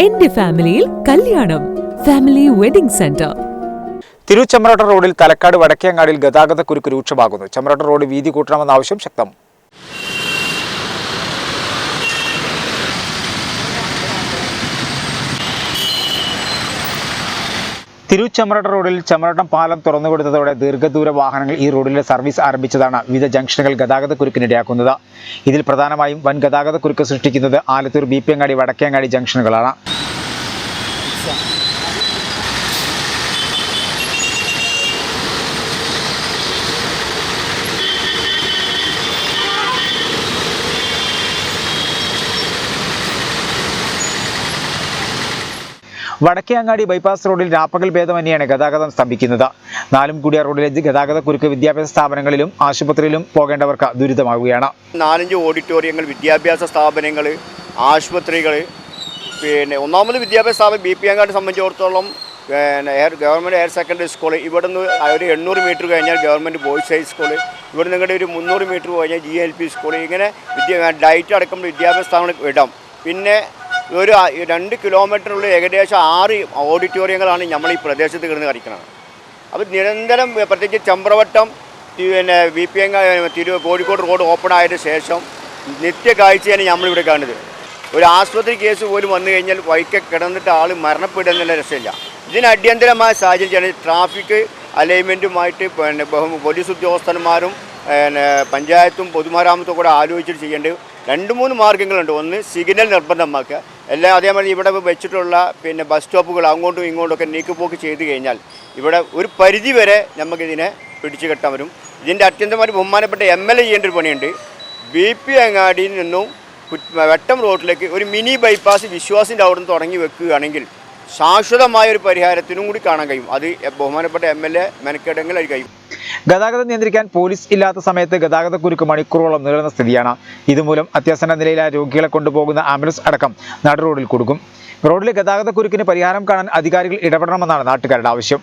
എന്റെ ഫാമിലിയിൽ കല്യാണം. Family wedding centre. തിരുച്ചമ്പ്രോട്ട റോഡിൽ തലക്കാട് വടക്കേങ്ങാടിയിൽ ഗതാഗത കുരുക്ക് രൂക്ഷമാകുന്നു. ചമ്പ്രോട്ട റോഡ് വീതി കൂട്ടണമെന്ന ആവശ്യം ശക്തം. തിരുച്ചമ്പ്രട്ട റോഡിൽ ചമ്രട്ടം പാലം തുറന്നുകൊടുത്തതോടെ ദീർഘദൂര വാഹനങ്ങൾ ഈ റോഡിലെ സർവീസ് ആരംഭിച്ചതാണ്. വിവിധ ജംഗ്ഷനുകൾ ഗതാഗത കുരുക്കിനിടയാക്കുന്നത് ഇതിൽ പ്രധാനമായും വൻ ഗതാഗത കുരുക്ക് സൃഷ്ടിക്കുന്നത് ആലത്തൂർ ബി പി അങ്ങാടി വടക്കേങ്ങാടി ജംഗ്ഷനുകളാണ്. വടക്കേ അങ്ങാടി ബൈപ്പാസ് റോഡിൽ രാപ്പകൽ ഭേദമന്യാണ് ഗതാഗതം സ്തംഭിക്കുന്നത്. നാലും കൂടിയ റോഡിലെ ഗതാഗത കുരുക്ക് വിദ്യാഭ്യാസ സ്ഥാപനങ്ങളിലും ആശുപത്രിയിലും പോകേണ്ടവർക്ക് ദുരിതമാവുകയാണ്. നാലഞ്ച് ഓഡിറ്റോറിയങ്ങൾ വിദ്യാഭ്യാസ സ്ഥാപനങ്ങൾ ആശുപത്രികൾ പിന്നെ ഒന്നാമത് വിദ്യാഭ്യാസ സ്ഥാപനം ബി പി അങ്ങാടി സംബന്ധിച്ചിടത്തോളം പിന്നെ എയർ ഗവൺമെന്റ് ഹയർ സെക്കൻഡറി സ്കൂൾ ഇവിടെ നിന്ന് ഒരു എണ്ണൂറ് മീറ്റർ കഴിഞ്ഞാൽ ഗവൺമെന്റ് ബോയ്സ് ഹൈ സ്കൂൾ ഇവിടെ നിങ്ങളുടെ ഒരു മുന്നൂറ് മീറ്റർ കഴിഞ്ഞാൽ ജി എൽ പി സ്കൂൾ ഇങ്ങനെ വിദ്യ ഡയറ്റ് അടക്കം വിദ്യാഭ്യാസ സ്ഥാപനം ഇടാം പിന്നെ ഒരു രണ്ട് കിലോമീറ്ററിനുള്ളിൽ ഏകദേശം ആറ് ഓഡിറ്റോറിയങ്ങളാണ് നമ്മൾ ഈ പ്രദേശത്ത് കിടന്ന് കളിക്കുന്നത്. അപ്പോൾ നിരന്തരം പ്രത്യേകിച്ച് ചമ്പ്രവട്ടം പിന്നെ വി പി എം തിരു കോഴിക്കോട് റോഡ് ഓപ്പൺ ആയതിനു ശേഷം നിത്യ കാഴ്ചയാണ് നമ്മളിവിടെ കാണുന്നത്. ഒരു ആശുപത്രി കേസ് പോലും വന്നു കഴിഞ്ഞാൽ വൈക്ക കിടന്നിട്ട് ആൾ മരണപ്പെടുന്നതിന്റെ രസമില്ല. രക്ഷയില്ല ഇതിന് അടിയന്തരമായ സാഹചര്യമാണ് ട്രാഫിക് അലൈൻമെന്റുമായിട്ട് പിന്നെ പോലീസ് ഉദ്യോഗസ്ഥന്മാരും പിന്നെ പഞ്ചായത്തും പൊതുമരാമത്തും കൂടെ ആലോചിച്ചിട്ട് ചെയ്യേണ്ടത് രണ്ട് മൂന്ന് മാർഗങ്ങളുണ്ട്. ഒന്ന് സിഗ്നൽ നിർബന്ധമാക്കുക. എല്ലാം അതേമാതിരി ഇവിടെ വെച്ചിട്ടുള്ള പിന്നെ ബസ് സ്റ്റോപ്പുകൾ അങ്ങോട്ടും ഇങ്ങോട്ടും ഒക്കെ നീക്കുപോക്ക് ചെയ്തു കഴിഞ്ഞാൽ ഇവിടെ ഒരു പരിധി വരെ നമുക്കിതിനെ പിടിച്ചു കെട്ടാൻ വരും ഇതിന്റെ അത്യന്തമായി ബഹുമാനപ്പെട്ട എം എൽ എ ചെയ്യേണ്ട ഒരു പണിയുണ്ട്. ബി പി അങ്ങാടിയിൽ നിന്നും വെട്ടം റോഡിലേക്ക് ഒരു മിനി ബൈപ്പാസ് വിശ്വാസിന്റെ അവിടെ നിന്ന് തുടങ്ങി വെക്കുകയാണെങ്കിൽ ശാശ്വതമായ ഒരു പരിഹാരത്തിനും കൂടി കാണാൻ കഴിയും. അത് ബഹുമാനപ്പെട്ട എം എൽ എ മെനക്കെടെങ്കിൽ അത് കഴിയും ഗതാഗതം നിയന്ത്രിക്കാൻ പോലീസ് ഇല്ലാത്ത സമയത്ത് ഗതാഗത കുരുക്ക് മണിക്കൂറോളം നീളുന്ന സ്ഥിതിയാണ്. ഇതുമൂലം അത്യാസന്ന നിലയിലെ രോഗികളെ കൊണ്ടുപോകുന്ന ആംബുലൻസ് അടക്കം നടുറോഡിൽ കൊടുക്കും. റോഡിലെ ഗതാഗത കുരുക്കിന് പരിഹാരം കാണാൻ അധികാരികൾ ഇടപെടണമെന്നാണ് നാട്ടുകാരുടെ ആവശ്യം.